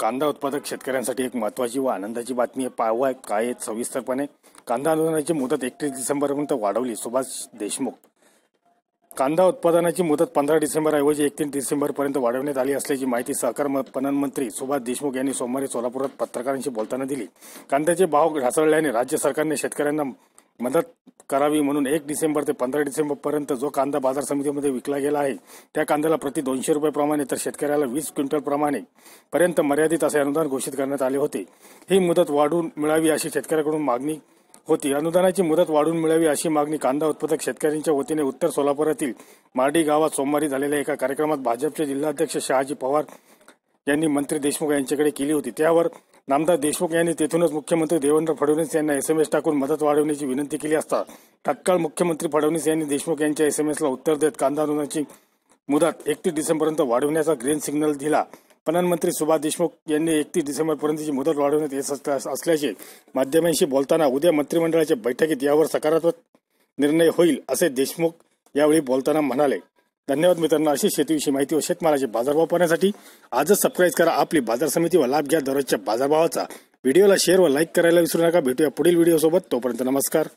कांदा उत्पादक शेतकऱ्यांसाठी एक महत्वाची व आनंदाची बातमी आहे. काय आहे सविस्तरपणे. कांदा आंदोलनाची मुदत एकतीस डिसेंबरपर्यंत वाढवली सुभाष देशमुख. कांदा उत्पादनाची मुदत पंधरा डिसेंबर ऐवजी एकतीस डिसेंबरपर्यंत वाढवण्यात आली असल्याची माहिती सहकार पणन मंत्री सुभाष देशमुख यांनी सोमवारी सोलापुरात पत्रकारांशी बोलताना दिली. कांद्याचे भाव ढासळल्याने राज्य सरकारने शेतकऱ्यांना मदत करावी म्हणून एक डिसेंबर ते पंधरा डिसेंबर पर्यंत जो कांदा बाजार समितीमध्ये विकला गेला आहे त्या कांद्याला प्रति दोनशे रुपये प्रमाणे तर शेतकऱ्याला वीस क्विंटल प्रमाणे पर्यंत मर्यादित असे अनुदान घोषित करण्यात आले होते. ही मुदत वाढून मिळावी अशी शेतकऱ्याकडून मागणी होती. अनुदानाची मुदत वाढून मिळावी अशी मागणी कांदा उत्पादक शेतकऱ्यांच्या वतीने उत्तर सोलापुरातील मार्डी गावात सोमवारी झालेल्या एका कार्यक्रमात भाजपचे जिल्हाध्यक्ष शहाजी पवार यांनी मंत्री देशमुख यांच्याकडे केली होती. त्यावर नामदार देशमुख यांनी तेथूनच मुख्यमंत्री देवेंद्र फडणवीस यांना एसएमएस टाकून मदत वाढवण्याची विनंती केली असता तत्काळ मुख्यमंत्री फडणवीस यांनी देशमुख यांच्या एसएमएसला उत्तर देत कांदा अनुदानाची मुदत एकतीस डिसेंबरपर्यंत वाढवण्याचा ग्रीन सिग्नल दिला. पणन मंत्री सुभाष देशमुख यांनी एकतीस डिसेंबरपर्यंतची मुदत वाढवण्यात येत असल्या- असल्याचे माध्यमांशी बोलताना उद्या मंत्रिमंडळाच्या बैठकीत यावर सकारात्मक निर्णय होईल असे देशमुख यावेळी बोलताना म्हणाले. धन्यवाद मित्रांनो. अशी शेतीविषयी माहिती व शेतमालाचे बाजारभाव पाहण्यासाठी आजच सबस्क्राईब करा आपली बाजार समिती व लाभ घ्या दररोजच्या बाजारभावाचा व्हिडिओला शेअर व लाईक करायला विसरू नका. भेटूया पुढील व्हिडिओ सोबत. तोपर्यंत नमस्कार.